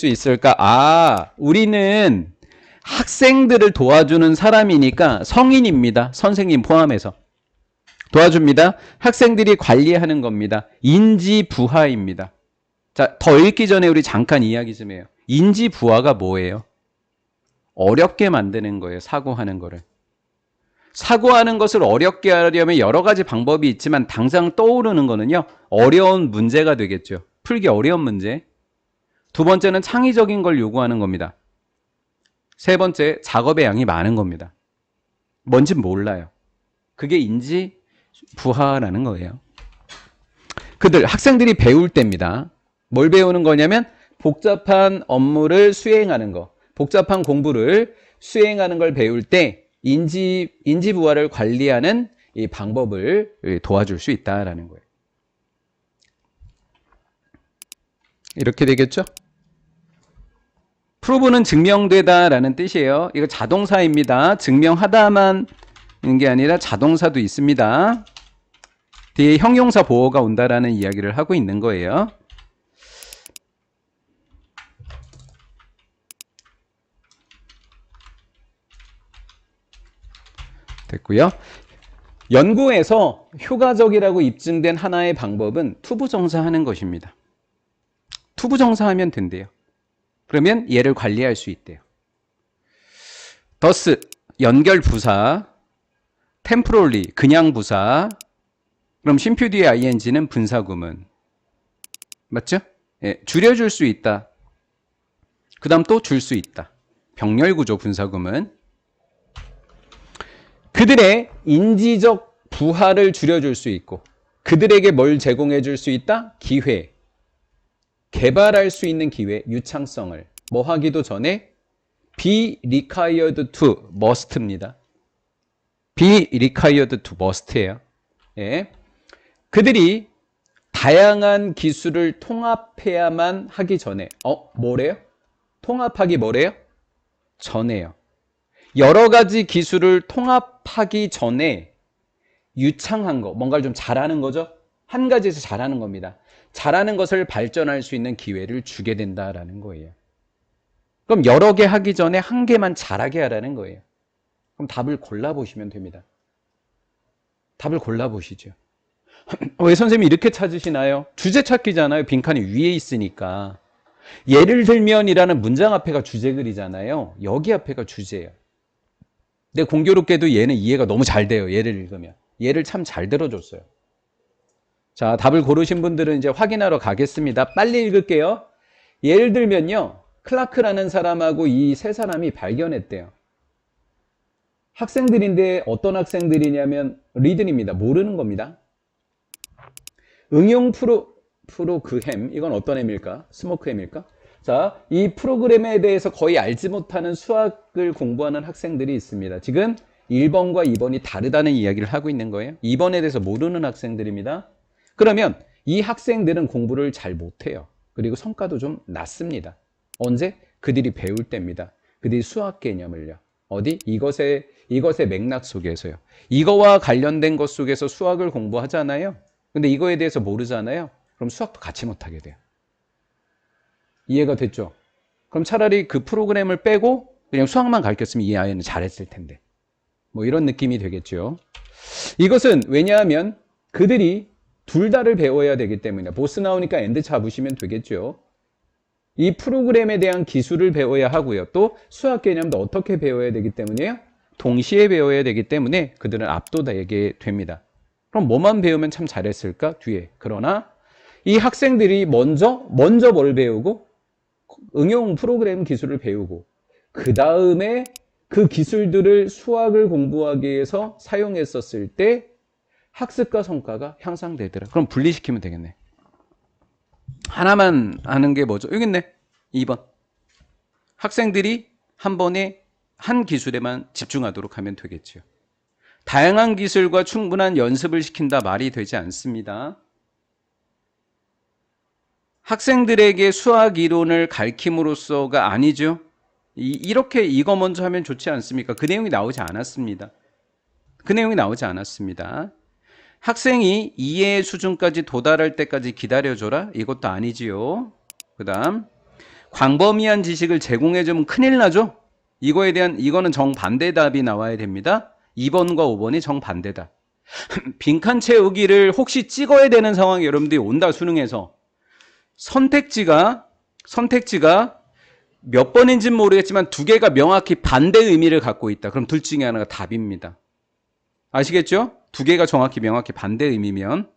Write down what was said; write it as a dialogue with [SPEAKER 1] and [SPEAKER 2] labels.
[SPEAKER 1] 수 있을까? 아, 우리는 학생들을 도와주는 사람이니까 성인입니다. 선생님 포함해서. 도와줍니다. 학생들이 관리하는 겁니다. 인지부하입니다. 자, 더 읽기 전에 우리 잠깐 이야기 좀 해요. 인지부하가 뭐예요? 어렵게 만드는 거예요. 사고하는 거를. 사고하는 것을 어렵게 하려면 여러 가지 방법이 있지만 당장 떠오르는 거는요. 어려운 문제가 되겠죠. 풀기 어려운 문제. 두 번째는 창의적인 걸 요구하는 겁니다. 세 번째, 작업의 양이 많은 겁니다. 뭔지 몰라요. 그게 인지 부하라는 거예요. 그들 학생들이 배울 때입니다. 뭘 배우는 거냐면 복잡한 업무를 수행하는 거, 복잡한 공부를 수행하는 걸 배울 때 인지 인지 부하를 관리하는 이 방법을 도와줄 수 있다라는 거예요. 이렇게 되겠죠? 프로브는 증명되다라는 뜻이에요. 이거 자동사입니다. 증명하다만 있는 게 아니라 자동사도 있습니다. 뒤에 형용사 보호가 온다라는 이야기를 하고 있는 거예요. 됐고요. 연구에서 효과적이라고 입증된 하나의 방법은 투부정사하는 것입니다. 투부정사하면 된대요. 그러면 얘를 관리할 수 있대요. 더스 연결 부사, 템프롤리 그냥 부사. 그럼 쉼표 뒤에 ing는 분사구문. 맞죠? 예, 줄여줄 수 있다. 그 다음 또 줄 수 있다. 병렬 구조 분사구문. 그들의 인지적 부하를 줄여줄 수 있고 그들에게 뭘 제공해 줄 수 있다? 기회. 개발할 수 있는 기회, 유창성을 뭐 하기도 전에 be required to must입니다. be required to must예요. 예. 그들이 다양한 기술을 통합해야만 하기 전에 어 뭐래요? 통합하기 뭐래요? 전에요. 여러 가지 기술을 통합하기 전에 유창한 거, 뭔가를 좀 잘하는 거죠? 한 가지에서 잘하는 겁니다. 잘하는 것을 발전할 수 있는 기회를 주게 된다라는 거예요. 그럼 여러 개 하기 전에 한 개만 잘하게 하라는 거예요. 그럼 답을 골라보시면 됩니다. 답을 골라보시죠. 왜 선생님이 이렇게 찾으시나요? 주제 찾기잖아요. 빈칸이 위에 있으니까. 예를 들면이라는 문장 앞에가 주제글이잖아요. 여기 앞에가 주제예요. 근데 공교롭게도 얘는 이해가 너무 잘 돼요. 예를 읽으면. 얘를 참 잘 들어줬어요. 자, 답을 고르신 분들은 이제 확인하러 가겠습니다. 빨리 읽을게요. 예를 들면요. 클라크라는 사람하고 이 세 사람이 발견했대요. 학생들인데 어떤 학생들이냐면 리든입니다. 모르는 겁니다. 응용 프로 프로그램 이건 어떤 햄일까? 스모크 햄일까? 자, 이 프로그램에 대해서 거의 알지 못하는 수학을 공부하는 학생들이 있습니다. 지금 1번과 2번이 다르다는 이야기를 하고 있는 거예요. 2번에 대해서 모르는 학생들입니다. 그러면 이 학생들은 공부를 잘 못해요. 그리고 성과도 좀 낮습니다. 언제? 그들이 배울 때입니다. 그들이 수학 개념을요. 어디? 이것의, 이것의 맥락 속에서요. 이거와 관련된 것 속에서 수학을 공부하잖아요. 근데 이거에 대해서 모르잖아요. 그럼 수학도 같이 못하게 돼요. 이해가 됐죠? 그럼 차라리 그 프로그램을 빼고 그냥 수학만 가르쳤으면 이 아이는 잘했을 텐데. 뭐 이런 느낌이 되겠죠. 이것은 왜냐하면 그들이 둘 다를 배워야 되기 때문에 보스 나오니까 엔드 잡으시면 되겠죠. 이 프로그램에 대한 기술을 배워야 하고요. 또 수학 개념도 어떻게 배워야 되기 때문에요? 동시에 배워야 되기 때문에 그들은 압도되게 됩니다. 그럼 뭐만 배우면 참 잘했을까? 뒤에. 그러나 이 학생들이 먼저 먼저 뭘 배우고 응용 프로그램 기술을 배우고 그 다음에 그 기술들을 수학을 공부하기 위해서 사용했었을 때 학습과 성과가 향상되더라. 그럼 분리시키면 되겠네. 하나만 하는 게 뭐죠? 여기 있네. 2번. 학생들이 한 번에 한 기술에만 집중하도록 하면 되겠죠. 다양한 기술과 충분한 연습을 시킨다 말이 되지 않습니다. 학생들에게 수학 이론을 가르침으로써가 아니죠. 이, 렇게 이거 먼저 하면 좋지 않습니까? 그 내용이 나오지 않았습니다. 그 내용이 나오지 않았습니다. 학생이 이해 수준까지 도달할 때까지 기다려줘라? 이것도 아니지요. 그 다음, 광범위한 지식을 제공해주면 큰일 나죠? 이거에 대한, 이거는 정반대 답이 나와야 됩니다. 2번과 5번이 정반대다. 빈칸 채우기를 혹시 찍어야 되는 상황이 여러분들이 온다, 수능에서. 선택지가, 선택지가 몇 번인지는 모르겠지만 두 개가 명확히 반대 의미를 갖고 있다. 그럼 둘 중에 하나가 답입니다. 아시겠죠? 두 개가 정확히 명확히 반대 의미면